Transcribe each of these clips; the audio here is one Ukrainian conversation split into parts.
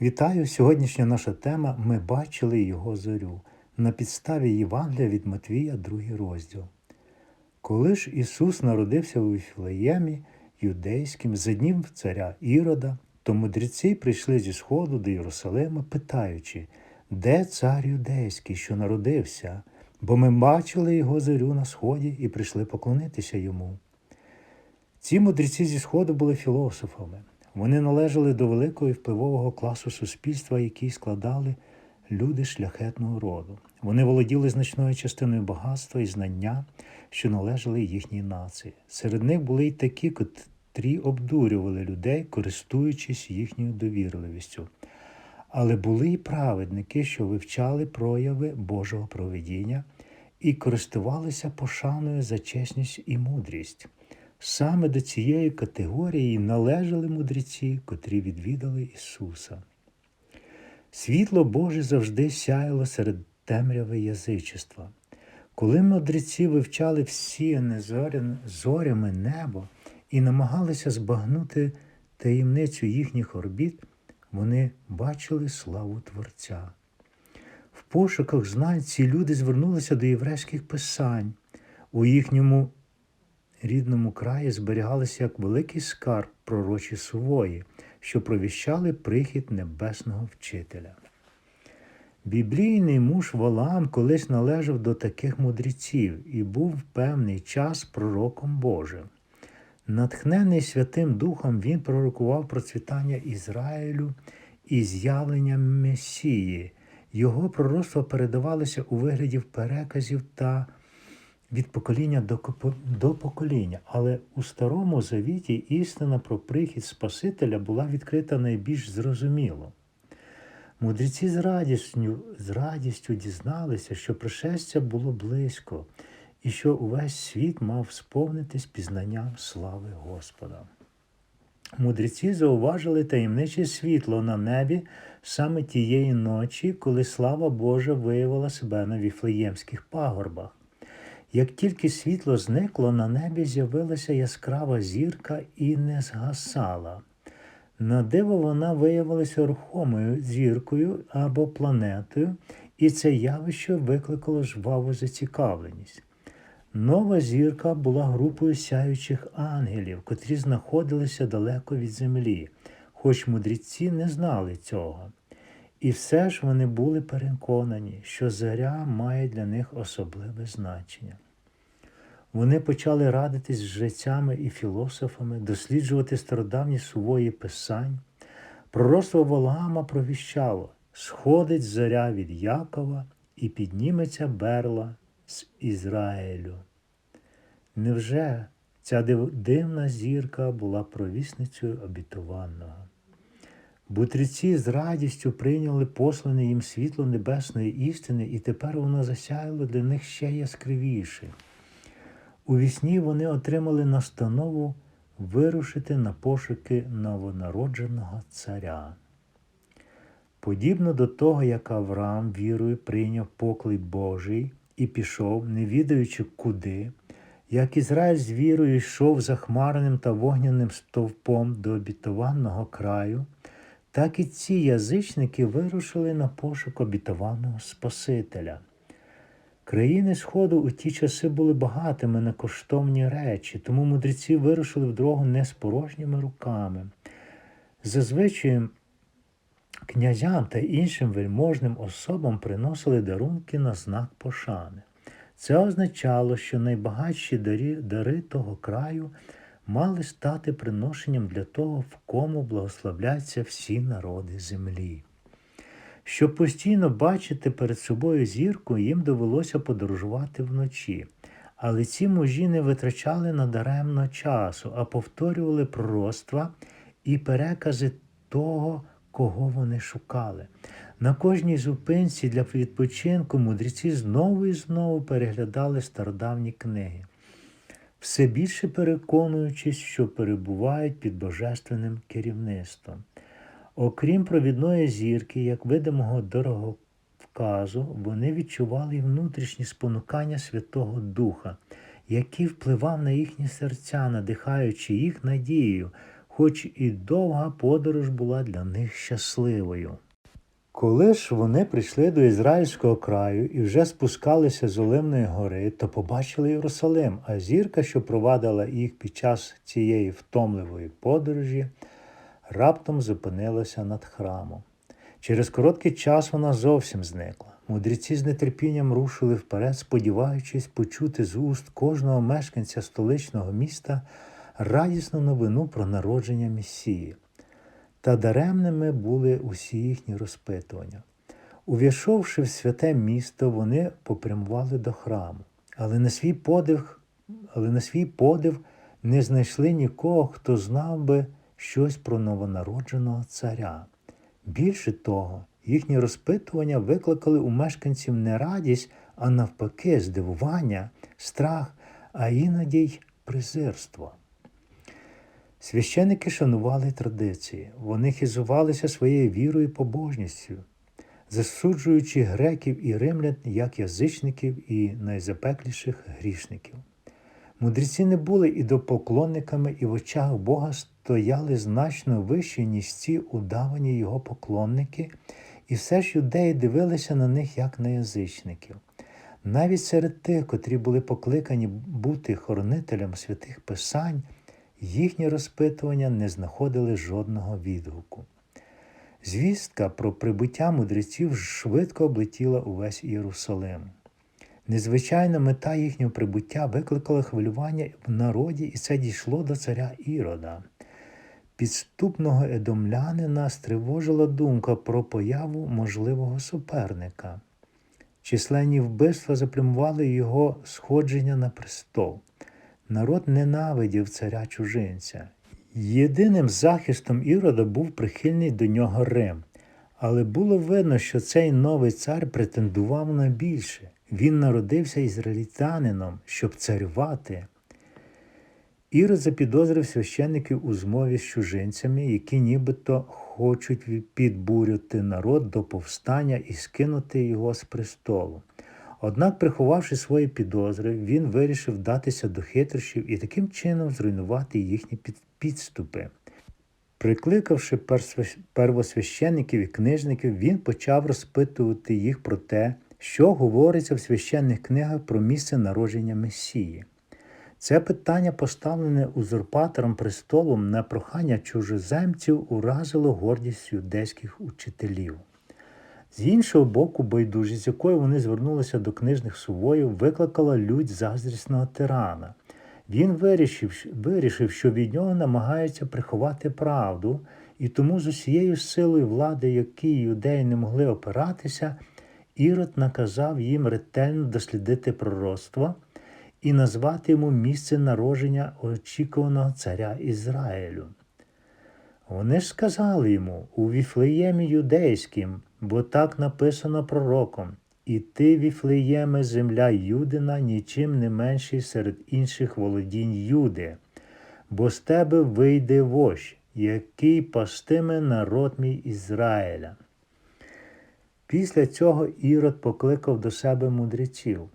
Вітаю! Сьогоднішня наша тема Ми бачили Його зорю на підставі Євангелія від Матвія, другий розділ. Коли ж Ісус народився у Віфлеємі юдейським за днів царя Ірода, то мудреці прийшли зі сходу до Єрусалима, питаючи, де цар юдейський, що народився, бо ми бачили його зорю на сході і прийшли поклонитися йому. Ці мудреці зі сходу були філософами. Вони належали до великого і впливового класу суспільства, який складали люди шляхетного роду. Вони володіли значною частиною багатства і знання, що належали їхній нації. Серед них були й такі, котрі обдурювали людей, користуючись їхньою довірливістю. Але були й праведники, що вивчали прояви Божого провидіння і користувалися пошаною за чесність і мудрість. Саме до цієї категорії належали мудреці, котрі відвідали Ісуса. Світло Боже завжди сяяло серед темряви язичества. Коли мудреці вивчали всіяне зорями небо і намагалися збагнути таємницю їхніх орбіт, вони бачили славу Творця. В пошуках знань ці люди звернулися до єврейських писань. У їхньому рідному краї зберігалися як великий скарб пророчі сувої, що провіщали прихід небесного вчителя. Біблійний муж Валаам колись належав до таких мудреців і був певний час пророком Божим. Натхнений Святим Духом, він пророкував процвітання Ізраїлю і з'явлення Месії. Його пророцтва передавалися у вигляді переказів та від покоління до, до покоління, але у Старому Завіті істина про прихід Спасителя була відкрита найбільш зрозуміло. Мудреці з радістю, з радістю дізналися, що пришестя було близько, і що увесь світ мав сповнитись пізнанням слави Господа. Мудреці зауважили таємниче світло на небі саме тієї ночі, коли слава Божа виявила себе на віфлеємських пагорбах. Як тільки світло зникло, на небі з'явилася яскрава зірка і не згасала. На диво вона виявилася рухомою зіркою або планетою, і це явище викликало жваву зацікавленість. Нова зірка була групою сяючих ангелів, котрі знаходилися далеко від землі, хоч мудреці не знали цього. І все ж вони були переконані, що заря має для них особливе значення. Вони почали радитись з жрецями і філософами, досліджувати стародавні сувої писань. Пророцтво Валгама провіщало сходить заря від Якова і підніметься берла з Ізраїлю. Невже ця дивна зірка була провісницею обітованого? Бутриці з радістю прийняли послане їм світло небесної істини, і тепер воно засяяло для них ще яскравіше. У вісні вони отримали настанову вирушити на пошуки новонародженого царя. Подібно до того, як Авраам вірою прийняв поклик Божий і пішов, не відаючи куди, як Ізраїль з вірою йшов захмарним та вогняним стовпом до обітованого краю, так і ці язичники вирушили на пошук обітованого Спасителя. Країни Сходу у ті часи були багатими на коштовні речі, тому мудреці вирушили в дорогу не з порожніми руками. Зазвичай князям та іншим вельможним особам приносили дарунки на знак пошани. Це означало, що найбагатші дари, дари того краю мали стати приношенням для того, в кому благословляться всі народи землі. Щоб постійно бачити перед собою зірку, їм довелося подорожувати вночі. Але ці мужі не витрачали надаремно часу, а повторювали пророцтва і перекази того, кого вони шукали. На кожній зупинці для відпочинку мудреці знову і знову переглядали стародавні книги, все більше переконуючись, що перебувають під божественним керівництвом. Окрім провідної зірки, як видимого дороговказу, вони відчували й внутрішні спонукання Святого Духа, який впливав на їхні серця, надихаючи їх надією, хоч і довга подорож була для них щасливою. Коли ж вони прийшли до Ізраїльського краю і вже спускалися з Олимної гори, то побачили Єрусалим, а зірка, що провадила їх під час цієї втомливої подорожі, раптом зупинилася над храмом. Через короткий час вона зовсім зникла. Мудреці з нетерпінням рушили вперед, сподіваючись почути з уст кожного мешканця столичного міста радісну новину про народження Месії. Та даремними були усі їхні розпитування. Увійшовши в святе місто, вони попрямували до храму, але на свій подив, але на свій подив не знайшли нікого, хто знав би щось про новонародженого царя. Більше того, їхні розпитування викликали у мешканців не радість, а навпаки, здивування, страх, а іноді й презирство. Священники шанували традиції, вони хизувалися своєю вірою і побожністю, засуджуючи греків і римлян як язичників і найзапекліших грішників. Мудреці не були ідопоклонниками і в очах Бога стояли значно вище, ніж ці удавані його поклонники, і все ж юдеї дивилися на них як на язичників. Навіть серед тих, котрі були покликані бути хоронителем святих Писань, їхні розпитування не знаходили жодного відгуку. Звістка про прибуття мудреців швидко облетіла увесь Єрусалим. Незвичайна мета їхнього прибуття викликала хвилювання в народі, і це дійшло до царя Ірода. Підступного едомлянина стривожила думка про появу можливого суперника. Численні вбивства запрямували його сходження на престол. Народ ненавидів царя чужинця. Єдиним захистом Ірода був прихильний до нього Рим, але було видно, що цей новий цар претендував на більше. Він народився ізраїльтянином, щоб царювати. Ірод запідозрив священників у змові з чужинцями, які нібито хочуть підбурювати народ до повстання і скинути його з престолу. Однак, приховавши свої підозри, він вирішив вдатися до хитрощів і таким чином зруйнувати їхні підступи. Прикликавши первосвященників і книжників, він почав розпитувати їх про те, що говориться в священних книгах про місце народження Месії. Це питання, поставлене узурпатором престолом на прохання чужоземців, уразило гордість юдейських учителів. З іншого боку, байдужість, з якою вони звернулися до книжних сувоїв, викликала лють заздрісного тирана. Він вирішив, вирішив, що від нього намагаються приховати правду, і тому з усією силою влади, якій юдеї не могли опиратися, Ірод наказав їм ретельно дослідити пророцтво і назвати йому місце народження очікуваного царя Ізраїлю. Вони ж сказали йому у Віфлеємі юдейським, бо так написано пророком, і ти, Віфлеєме, земля Юдина, нічим не менший серед інших володінь Юди, бо з тебе вийде вождь, який пастиме народ мій Ізраїля. Після цього Ірод покликав до себе мудреців.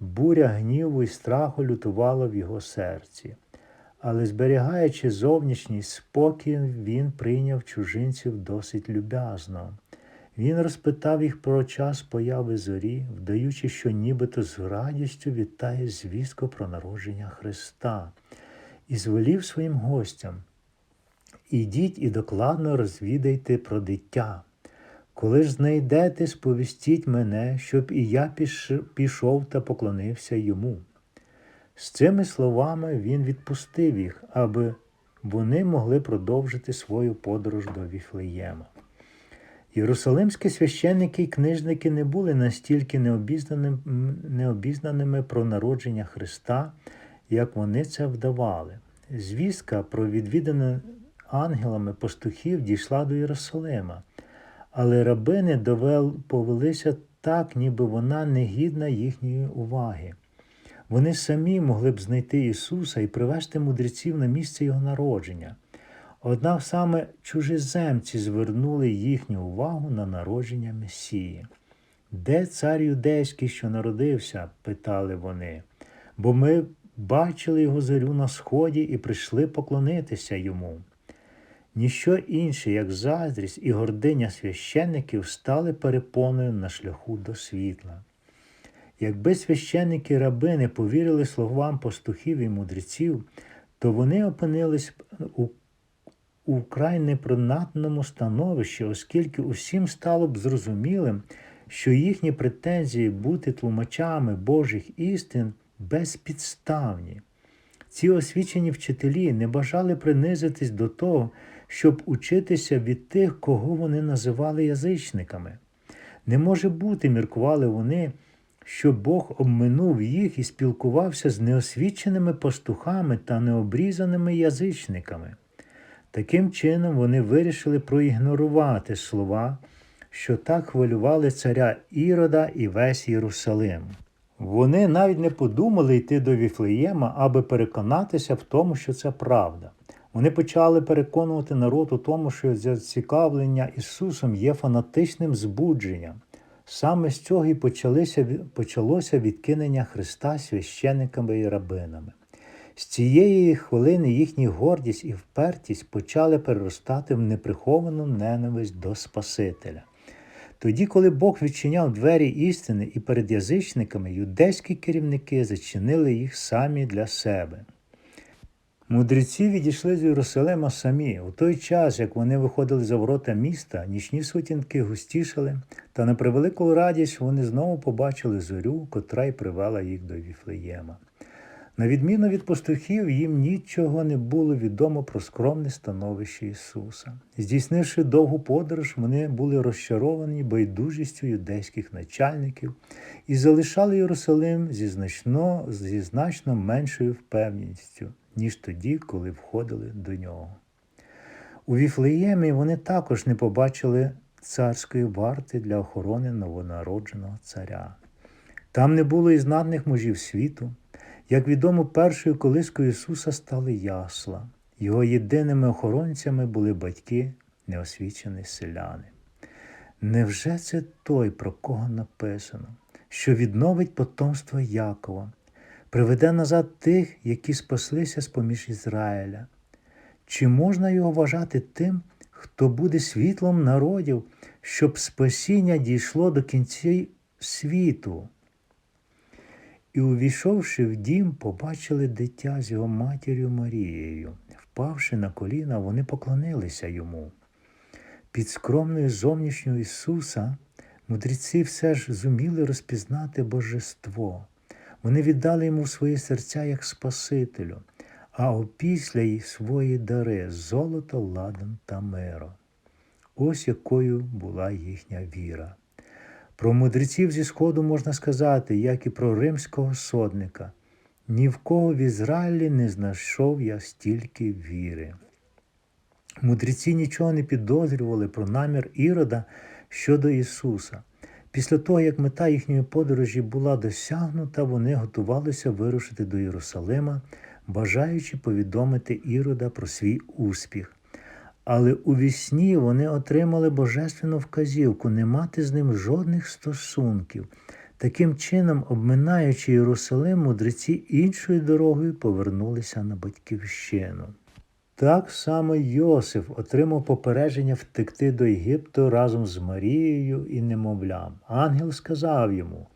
Буря гніву і страху лютувала в його серці. Але, зберігаючи зовнішній спокій, він прийняв чужинців досить люб'язно. Він розпитав їх про час появи зорі, вдаючи, що нібито з радістю вітає звістку про народження Христа, і звелів своїм гостям Ідіть і докладно розвідайте про дитя. Коли ж знайдете, сповістіть мене, щоб і я пішов та поклонився йому. З цими словами він відпустив їх, аби вони могли продовжити свою подорож до Віфлеєма. Єрусалимські священники і книжники не були настільки необізнаними, про народження Христа, як вони це вдавали. Звістка про відвідане ангелами пастухів дійшла до Єрусалима, але рабини довел, повелися так, ніби вона не гідна їхньої уваги. Вони самі могли б знайти Ісуса і привести мудреців на місце Його народження. Однак саме чужеземці звернули їхню увагу на народження Месії. Де цар юдейський, що народився? питали вони, бо ми бачили його зорю на сході і прийшли поклонитися йому. Ніщо інше, як заздрість і гординя священників, стали перепоною на шляху до світла. Якби священники раби не повірили словам пастухів і мудреців, то вони опинились у, у вкрай непронатному становищі, оскільки усім стало б зрозумілим, що їхні претензії бути тлумачами Божих істин безпідставні. Ці освічені вчителі не бажали принизитись до того, щоб учитися від тих, кого вони називали язичниками. Не може бути, міркували вони, що Бог обминув їх і спілкувався з неосвіченими пастухами та необрізаними язичниками. Таким чином вони вирішили проігнорувати слова, що так хвилювали царя Ірода і весь Єрусалим. Вони навіть не подумали йти до Віфлеєма, аби переконатися в тому, що це правда. Вони почали переконувати народ у тому, що зацікавлення Ісусом є фанатичним збудженням. Саме з цього і почалося, відкинення Христа священниками і рабинами. З цієї хвилини їхня гордість і впертість почали переростати в неприховану ненависть до Спасителя. Тоді, коли Бог відчиняв двері істини і перед язичниками, юдейські керівники зачинили їх самі для себе. Мудреці відійшли з Єрусалима самі. У той час, як вони виходили за ворота міста, нічні сутінки густішали, та на превелику радість вони знову побачили зорю, котра й привела їх до Віфлеєма. На відміну від пастухів, їм нічого не було відомо про скромне становище Ісуса. Здійснивши довгу подорож, вони були розчаровані байдужістю юдейських начальників і залишали Єрусалим зі значно, зі значно меншою впевненістю, ніж тоді, коли входили до нього. У Віфлеємі вони також не побачили царської варти для охорони новонародженого царя. Там не було і знатних мужів світу. Як відомо, першою колискою Ісуса стали ясла. Його єдиними охоронцями були батьки, неосвічені селяни. Невже це той, про кого написано, що відновить потомство Якова, приведе назад тих, які спаслися з поміж Ізраїля? Чи можна його вважати тим, хто буде світлом народів, щоб спасіння дійшло до кінця світу? І, увійшовши в дім, побачили дитя з його матір'ю Марією. Впавши на коліна, вони поклонилися йому. Під скромною зовнішньою Ісуса мудреці все ж зуміли розпізнати божество. Вони віддали йому свої серця як Спасителю, а опісля й свої дари золото, ладан та миро. Ось якою була їхня віра. Про мудреців зі Сходу можна сказати, як і про римського содника. Ні в кого в Ізраїлі не знайшов я стільки віри. Мудреці нічого не підозрювали про намір Ірода щодо Ісуса. Після того, як мета їхньої подорожі була досягнута, вони готувалися вирушити до Єрусалима, бажаючи повідомити Ірода про свій успіх. Але у вісні вони отримали божественну вказівку не мати з ним жодних стосунків. Таким чином, обминаючи Єрусалим, мудреці іншою дорогою повернулися на батьківщину. Так само Йосиф отримав попередження втекти до Єгипту разом з Марією і немовлям. Ангел сказав йому: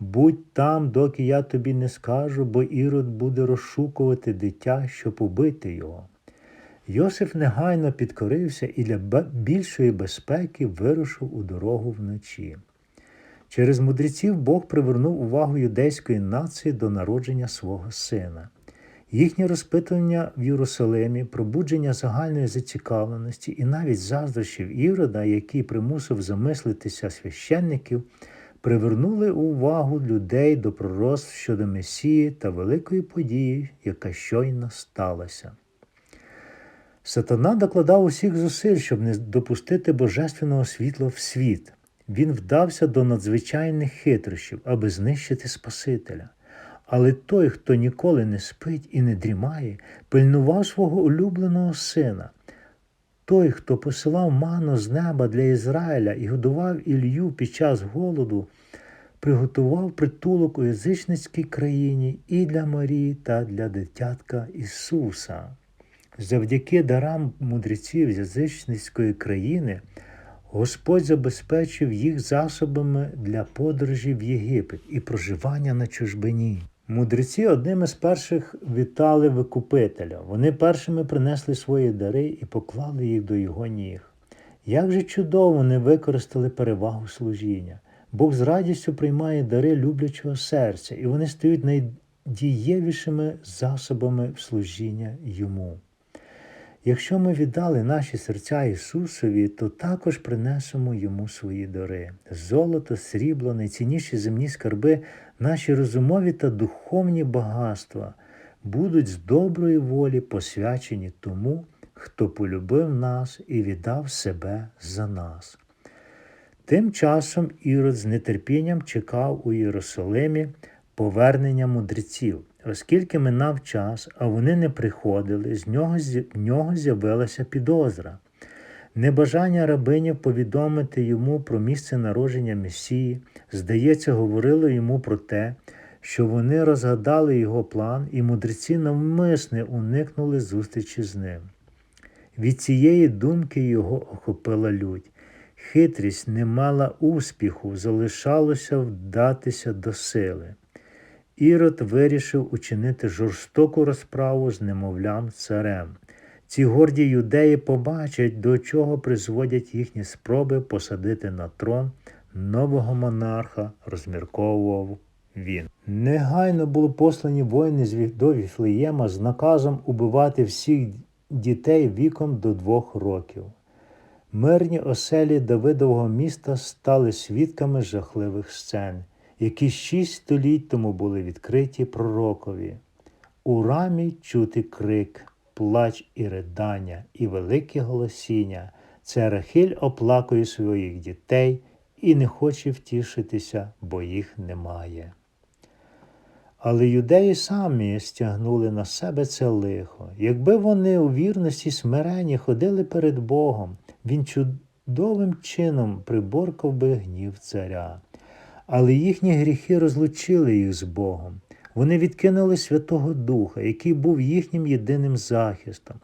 Будь там, доки я тобі не скажу, бо Ірод буде розшукувати дитя, щоб убити його. Йосиф негайно підкорився і для більшої безпеки вирушив у дорогу вночі. Через мудреців Бог привернув увагу юдейської нації до народження свого сина. Їхнє розпитування в Єрусалимі, пробудження загальної зацікавленості і навіть заздрощів Ірода, який примусив замислитися священників, привернули увагу людей до пророцтв щодо Месії та великої події, яка щойно сталася. Сатана докладав усіх зусиль, щоб не допустити божественного світла в світ. Він вдався до надзвичайних хитрощів, аби знищити Спасителя. Але той, хто ніколи не спить і не дрімає, пильнував свого улюбленого сина. Той, хто посилав ману з неба для Ізраїля і годував Ілью під час голоду, приготував притулок у язичницькій країні і для Марії та для дитятка Ісуса. Завдяки дарам мудреців язичницької країни Господь забезпечив їх засобами для подорожі в Єгипет і проживання на чужбині. Мудреці одними з перших вітали Викупителя. Вони першими принесли свої дари і поклали їх до його ніг. Як же чудово вони використали перевагу служіння. Бог з радістю приймає дари люблячого серця, і вони стають найдієвішими засобами служіння йому. Якщо ми віддали наші серця Ісусові, то також принесемо Йому свої дари. Золото, срібло, найцінніші земні скарби, наші розумові та духовні багатства будуть з доброї волі посвячені тому, хто полюбив нас і віддав себе за нас. Тим часом Ірод з нетерпінням чекав у Єрусалимі повернення мудреців. Оскільки минав час, а вони не приходили, з нього, в нього з'явилася підозра. Небажання рабинів повідомити йому про місце народження Месії, здається, говорило йому про те, що вони розгадали його план, і мудреці навмисне уникнули зустрічі з ним. Від цієї думки його охопила лють. Хитрість не мала успіху, залишалося вдатися до сили. Ірод вирішив учинити жорстоку розправу з немовлям царем. Ці горді юдеї побачать, до чого призводять їхні спроби посадити на трон нового монарха, розмірковував він. Негайно були послані воїни до Віфлеєма з наказом убивати всіх дітей віком до двох років. Мирні оселі Давидового міста стали свідками жахливих сцен які шість століть тому були відкриті пророкові. У рамі чути крик, плач і ридання, і велике голосіння. Це Рахиль оплакує своїх дітей і не хоче втішитися, бо їх немає. Але юдеї самі стягнули на себе це лихо. Якби вони у вірності смирені ходили перед Богом, він чудовим чином приборкав би гнів царя але їхні гріхи розлучили їх з Богом. Вони відкинули Святого Духа, який був їхнім єдиним захистом.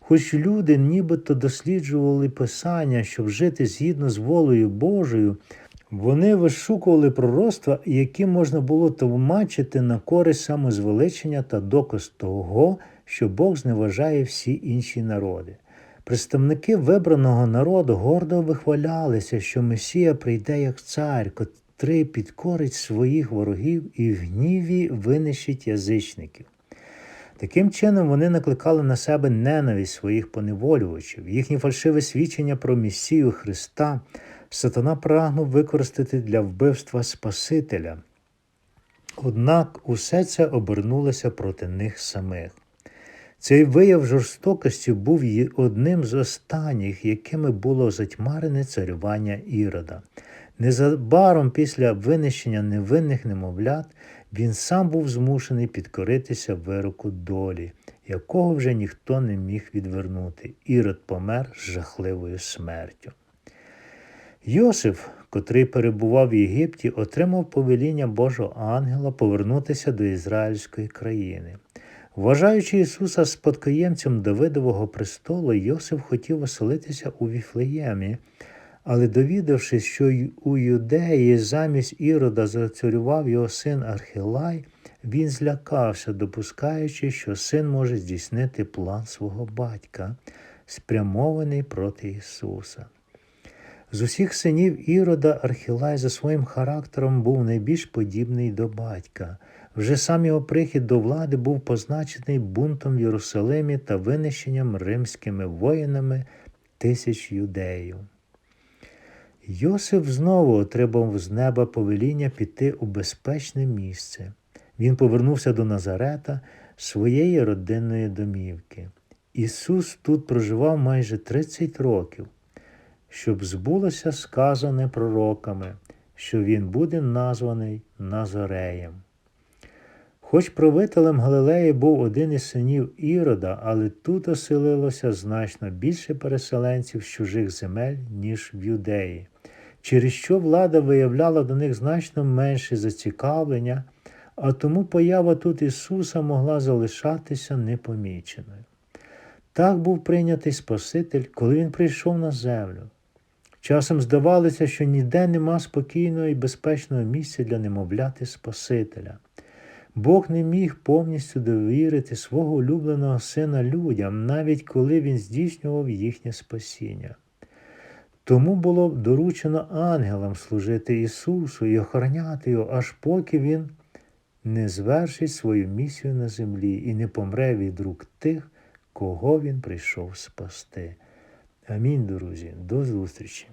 Хоч люди нібито досліджували Писання, щоб жити згідно з волею Божою, вони вишукували пророцтва, які можна було тлумачити на користь самозвеличення та доказ того, що Бог зневажає всі інші народи. Представники вибраного народу гордо вихвалялися, що Месія прийде як цар, котрий підкорить своїх ворогів і в гніві винищить язичників. Таким чином вони накликали на себе ненависть своїх поневолювачів, їхні фальшиве свідчення про Месію Христа сатана прагнув використати для вбивства Спасителя. Однак усе це обернулося проти них самих. Цей вияв жорстокості був одним з останніх, якими було затьмарене царювання Ірода. Незабаром після винищення невинних немовлят він сам був змушений підкоритися вироку долі, якого вже ніхто не міг відвернути. Ірод помер з жахливою смертю. Йосиф, котрий перебував в Єгипті, отримав повеління Божого ангела повернутися до Ізраїльської країни. Вважаючи Ісуса спадкоємцем Давидового престолу, Йосиф хотів оселитися у Віфлеємі, але довідавшись, що у юдеї замість ірода зацарював його син Архилай, він злякався, допускаючи, що син може здійснити план свого батька, спрямований проти Ісуса. З усіх синів Ірода Архілай за своїм характером був найбільш подібний до батька. Вже сам його прихід до влади був позначений бунтом в Єрусалимі та винищенням римськими воїнами тисяч юдеїв. Йосиф знову отримав з неба повеління піти у безпечне місце. Він повернувся до Назарета, своєї родинної домівки. Ісус тут проживав майже 30 років, щоб збулося сказане пророками, що Він буде названий Назареєм. Хоч правителем Галилеї був один із синів Ірода, але тут оселилося значно більше переселенців з чужих земель, ніж в юдеї через що влада виявляла до них значно менше зацікавлення, а тому поява тут Ісуса могла залишатися непоміченою. Так був прийнятий Спаситель, коли він прийшов на землю. Часом здавалося, що ніде нема спокійного і безпечного місця для немовляти Спасителя. Бог не міг повністю довірити свого улюбленого сина людям, навіть коли він здійснював їхнє спасіння. Тому було б доручено ангелам служити Ісусу і охороняти його, аж поки Він не звершить свою місію на землі і не помре від рук тих, кого Він прийшов спасти. Амінь, друзі, до зустрічі!